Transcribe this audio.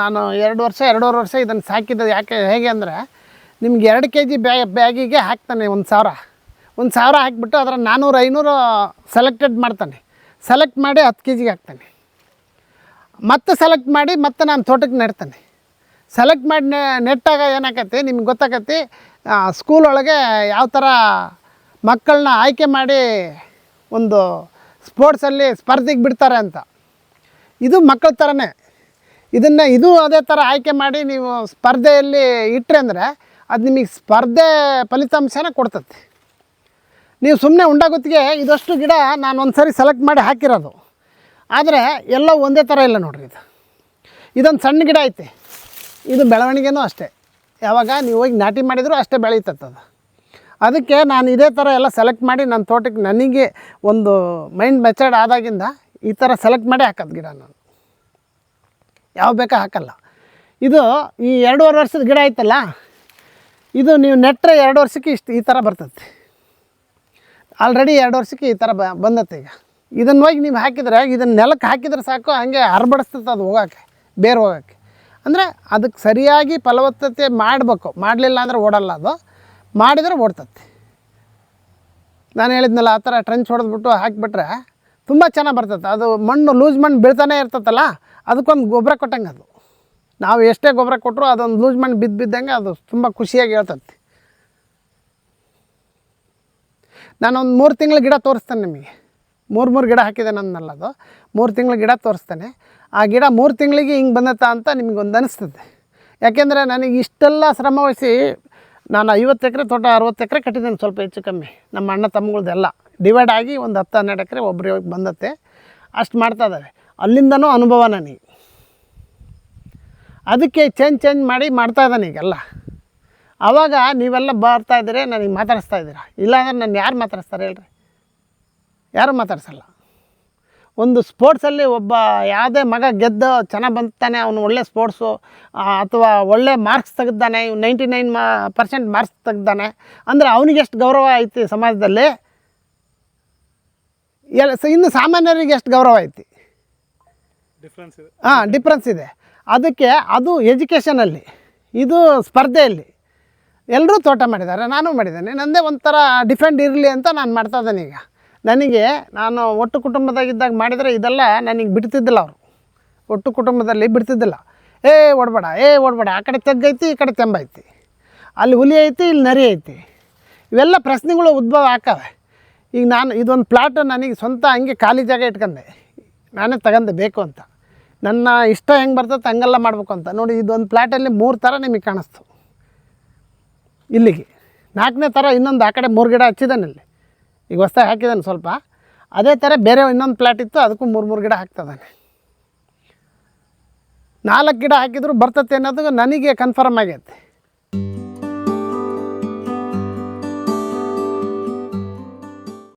ನಾನು ಎರಡು ವರ್ಷ, ಎರಡೂವರೆ ವರ್ಷ ಇದನ್ನು ಸಾಕಿದ್ದು ಯಾಕೆ, ಹೇಗೆ ಅಂದರೆ ನಿಮ್ಗೆ ಎರಡು ಕೆ ಜಿ ಬ್ಯಾ, ಬ್ಯಾಗಿಗೆ ಹಾಕ್ತಾನೆ ಒಂದು ಸಾವಿರ. ಒಂದು ಸಾವಿರ ಹಾಕಿಬಿಟ್ಟು ಅದರ ನಾನ್ನೂರು ಐನೂರು ಸೆಲೆಕ್ಟೆಡ್ ಮಾಡ್ತಾನೆ. ಸೆಲೆಕ್ಟ್ ಮಾಡಿ ಹತ್ತು ಕೆ ಜಿಗೆ ಹಾಕ್ತಾನೆ. ಮತ್ತೆ ಸೆಲೆಕ್ಟ್ ಮಾಡಿ ಮತ್ತೆ ನಾನು ತೋಟಕ್ಕೆ ನೆಡ್ತಾನೆ. ಸೆಲೆಕ್ಟ್ ಮಾಡಿ ನೆಟ್ಟಾಗ ಏನಾಕತಿ ನಿಮ್ಗೆ ಗೊತ್ತಾಕತಿ ಸ್ಕೂಲ್ ಒಳಗೆ ಯಾವ ಥರ ಮಕ್ಕಳನ್ನ ಆಯ್ಕೆ ಮಾಡಿ ಒಂದು ಸ್ಪೋರ್ಟ್ಸಲ್ಲಿ ಸ್ಪರ್ಧೆಗೆ ಬಿಡ್ತಾರೆ ಅಂತ. ಇದು ಮಕ್ಕಳ ಥರನೇ ಇದನ್ನು ಇದು ಅದೇ ಥರ ಆಯ್ಕೆ ಮಾಡಿ ನೀವು ಸ್ಪರ್ಧೆಯಲ್ಲಿ ಇಟ್ಟರೆ ಅಂದರೆ ಅದು ನಿಮಗೆ ಸ್ಪರ್ಧೆ ಫಲಿತಾಂಶನ ಕೊಡ್ತದೆ. ನೀವು ಸುಮ್ಮನೆ ಉಂಡಾಗುತ್ತಿಗೆ ಇದಷ್ಟು ಗಿಡ ನಾನು ಒಂದು ಸರಿ ಸೆಲೆಕ್ಟ್ ಮಾಡಿ ಹಾಕಿರೋದು. ಆದರೆ ಎಲ್ಲ ಒಂದೇ ಥರ ಇಲ್ಲ ನೋಡ್ರಿ ಇದು. ಇದೊಂದು ಸಣ್ಣ ಗಿಡ ಐತೆ. ಇದು ಬೆಳವಣಿಗೆನೂ ಅಷ್ಟೇ. ಯಾವಾಗ ನೀವು ಹೋಗಿ ನಾಟಿ ಮಾಡಿದರೂ ಅಷ್ಟೇ ಬೆಳೀತದ ಅದು. ಅದಕ್ಕೆ ನಾನು ಇದೇ ಥರ ಎಲ್ಲ ಸೆಲೆಕ್ಟ್ ಮಾಡಿ ನನ್ನ ತೋಟಕ್ಕೆ ನನಗೆ ಒಂದು ಮೈಂಡ್ ಮೆಚರ್ಡ್ ಆದಾಗಿಂದ ಈ ಥರ ಸೆಲೆಕ್ಟ್ ಮಾಡಿ ಹಾಕೋದು ಗಿಡ ನಾನು. ಯಾವ ಬೇಕಾ ಹಾಕಲ್ಲ. ಇದು ಈ ಎರಡೂವರೆ ವರ್ಷದ ಗಿಡ ಐತಲ್ಲ, ಇದು ನೀವು ನೆಟ್ಟರೆ ಎರಡು ವರ್ಷಕ್ಕೆ ಇಷ್ಟು ಈ ಥರ ಬರ್ತೈತಿ. ಆಲ್ರೆಡಿ ಎರಡು ವರ್ಷಕ್ಕೆ ಈ ಥರ ಬ ಬಂದತ್ತೆ ಈಗ. ಇದನ್ನು ಹೋಗಿ ನೀವು ಹಾಕಿದ್ರೆ, ಇದನ್ನು ನೆಲಕ್ಕೆ ಹಾಕಿದ್ರೆ ಸಾಕು, ಹಾಗೆ ಹರಬಡಿಸ್ತದೆ ಅದು ಹೋಗೋಕ್ಕೆ, ಬೇರೆ ಹೋಗೋಕ್ಕೆ. ಅಂದರೆ ಅದಕ್ಕೆ ಸರಿಯಾಗಿ ಫಲವತ್ತತೆ ಮಾಡಬೇಕು. ಮಾಡಲಿಲ್ಲ ಅಂದರೆ ಓಡಲ್ಲ ಅದು. ಮಾಡಿದರೆ ಓಡ್ತತ್ತೆ ನಾನು ಹೇಳಿದ್ನಲ್ಲ ಆ ಥರ ಟ್ರಂಚ್ ಹೊಡೆದ್ಬಿಟ್ಟು ಹಾಕಿಬಿಟ್ರೆ ತುಂಬ ಚೆನ್ನಾಗಿ ಬರ್ತದೆ ಅದು ಮಣ್ಣು ಲೂಸ್ ಮಣ್ಣು ಬೀಳ್ತಾನೆ ಇರ್ತದಲ್ಲ ಅದಕ್ಕೊಂದು ಗೊಬ್ಬರ ಕೊಟ್ಟಂಗೆ ಅದು. ನಾವು ಎಷ್ಟೇ ಗೊಬ್ಬರ ಕೊಟ್ಟರು ಅದೊಂದು ಲೂಸ್ ಮಣ್ಣು ಬಿದ್ದು ಬಿದ್ದಂಗೆ ಅದು ತುಂಬ ಖುಷಿಯಾಗಿ ಹೇಳ್ತದೆ ನಾನೊಂದು ಮೂರು ತಿಂಗಳ ಗಿಡ ತೋರಿಸ್ತೇನೆ ನಿಮಗೆ. ಮೂರು ಮೂರು ಗಿಡ ಹಾಕಿದೆ ನನ್ನಲ್ಲ ಅದು. ಮೂರು ತಿಂಗಳ ಗಿಡ ತೋರಿಸ್ತೇನೆ. ಆ ಗಿಡ ಮೂರು ತಿಂಗಳಿಗೆ ಹಿಂಗೆ ಬಂದತ್ತ ಅಂತ ನಿಮಗೊಂದು ಅನಿಸ್ತದೆ. ಯಾಕೆಂದರೆ ನನಗೆ ಇಷ್ಟೆಲ್ಲ ಶ್ರಮ ವಹಿಸಿ ನಾನು ಐವತ್ತು ಎಕರೆ ತೋಟ, ಅರುವತ್ತು ಎಕರೆ ಕಟ್ಟಿದ್ದೇನೆ ಸ್ವಲ್ಪ ಹೆಚ್ಚು ಕಮ್ಮಿ. ನಮ್ಮ ಅಣ್ಣ ತಮ್ಮಗಳ್ದೆಲ್ಲ. ಡಿವೈಡ್ ಆಗಿ ಒಂದು ಹತ್ತು ಹನ್ನೆರಡು ಎಕರೆ ಒಬ್ಬರಿಗೆ ಬಂದತ್ತೆ. ಅಷ್ಟು ಮಾಡ್ತಾ ಇದ್ದಾರೆ ಅಲ್ಲಿಂದನೂ ಅನುಭವ ನನಗೆ ಅದಕ್ಕೆ ಚೇಂಜ್ ಚೇಂಜ್ ಮಾಡಿ ಮಾಡ್ತಾ ಇದ್ದಾನೆ ಈಗೆಲ್ಲ. ಆವಾಗ ನೀವೆಲ್ಲ ಬರ್ತಾ ಇದ್ದೀರಿ ನನಗೆ ಮಾತಾಡಿಸ್ತಾ ಇದ್ದೀರಾ? ಇಲ್ಲಾಂದ್ರೆ ನಾನು ಯಾರು ಮಾತಾಡಿಸ್ತಾರೆ ಹೇಳ್ರಿ? ಯಾರು ಮಾತಾಡ್ಸಲ್ಲ? ಒಂದು ಸ್ಪೋರ್ಟ್ಸಲ್ಲಿ ಒಬ್ಬ ಯಾವುದೇ ಮಗ ಗೆದ್ದು ಚೆನ್ನಾಗಿ ಬಂತಾನೆ ಅವನು ಒಳ್ಳೆ ಸ್ಪೋರ್ಟ್ಸು ಅಥವಾ ಒಳ್ಳೆ ಮಾರ್ಕ್ಸ್ ತೆಗೆದಾನೆ ಇವ್ನು ನೈಂಟಿ ನೈನ್ ಮಾ ಪರ್ಸೆಂಟ್ ಮಾರ್ಕ್ಸ್ ತೆಗ್ದಾನೆ ಅಂದರೆ ಅವನಿಗೆ ಎಷ್ಟು ಗೌರವ ಐತಿ ಸಮಾಜದಲ್ಲಿ? ಎಲ್ಲ ಸ- ಇನ್ನು ಸಾಮಾನ್ಯರಿಗೆ ಎಷ್ಟು ಗೌರವ ಐತಿ? ಡಿಫ್ರೆನ್ಸ್ ಇದೆ. ಹಾಂ ಡಿಫ್ರೆನ್ಸ್ ಇದೆ. ಅದಕ್ಕೆ ಅದು ಎಜುಕೇಷನಲ್ಲಿ ಇದು ಸ್ಪರ್ಧೆಯಲ್ಲಿ ಎಲ್ಲರೂ ತೋಟ ಮಾಡಿದ್ದಾರೆ ನಾನು ಮಾಡಿದ್ದೇನೆ. ನನ್ನದೇ ಒಂಥರ ಡಿಫೆಂಡ್ ಇರಲಿ ಅಂತ ನಾನು ಮಾಡ್ತಾ ಇದ್ದೇನೆ ಈಗ. ನನಗೆ ನಾನು ಒಟ್ಟು ಕುಟುಂಬದಾಗಿದ್ದಾಗ ಮಾಡಿದರೆ ಇದೆಲ್ಲ ನನಗೆ ಬಿಡ್ತಿದ್ದಿಲ್ಲ ಅವರು. ಒಟ್ಟು ಕುಟುಂಬದಲ್ಲಿ ಬಿಡ್ತಿದ್ದಿಲ್ಲ. ಏ ಓಡಬೇಡ ಏ ಓಡಬೇಡ ಆ ಕಡೆ ತೆಗ್ಗೈತಿ ಈ ಕಡೆ ತೆಂಬೈತಿ. ಅಲ್ಲಿ ಹುಲಿ ಐತಿ ಇಲ್ಲಿ ನರಿ ಐತಿ. ಇವೆಲ್ಲ ಪ್ರಶ್ನೆಗಳು ಉದ್ಭವ ಆಕವೆ ಈಗ ನಾನು ಇದೊಂದು ಪ್ಲಾಟ್ ನನಗೆ ಸ್ವಂತ ಹಂಗೆ ಖಾಲಿ ಜಾಗ ಇಟ್ಕೊಂಡೆ. ನಾನೇ ತಗೊಂಡೆ ಬೇಕು ಅಂತ. ನನ್ನ ಇಷ್ಟ ಹೆಂಗೆ ಬರ್ತದೆ ಹಂಗೆಲ್ಲ ಮಾಡಬೇಕು ಅಂತ. ನೋಡಿ, ಇದೊಂದು ಪ್ಲಾಟಲ್ಲಿ ಮೂರು ಥರ ನಿಮಗೆ ಕಾಣಿಸ್ತು. ಇಲ್ಲಿಗೆ. ನಾಲ್ಕನೇ ಥರ ಇನ್ನೊಂದು ಆ ಕಡೆ ಮೂರು ಗಿಡ ಹಚ್ಚಿದ್ದಾನೆ ಇಲ್ಲಿ ಈಗ ಹೊಸ್ದಾಗಿ ಹಾಕಿದ್ದಾನೆ ಸ್ವಲ್ಪ. ಅದೇ ಥರ ಬೇರೆ ಇನ್ನೊಂದು ಪ್ಲಾಟ್ ಇತ್ತು, ಅದಕ್ಕೂ ಮೂರು ಮೂರು ಗಿಡ ಹಾಕ್ತದಾನೆ. ನಾಲ್ಕು ಗಿಡ ಹಾಕಿದ್ರು ಬರ್ತತೆ ಅನ್ನೋದು ನನಗೆ ಕನ್ಫರ್ಮ್ ಆಗೈತೆ.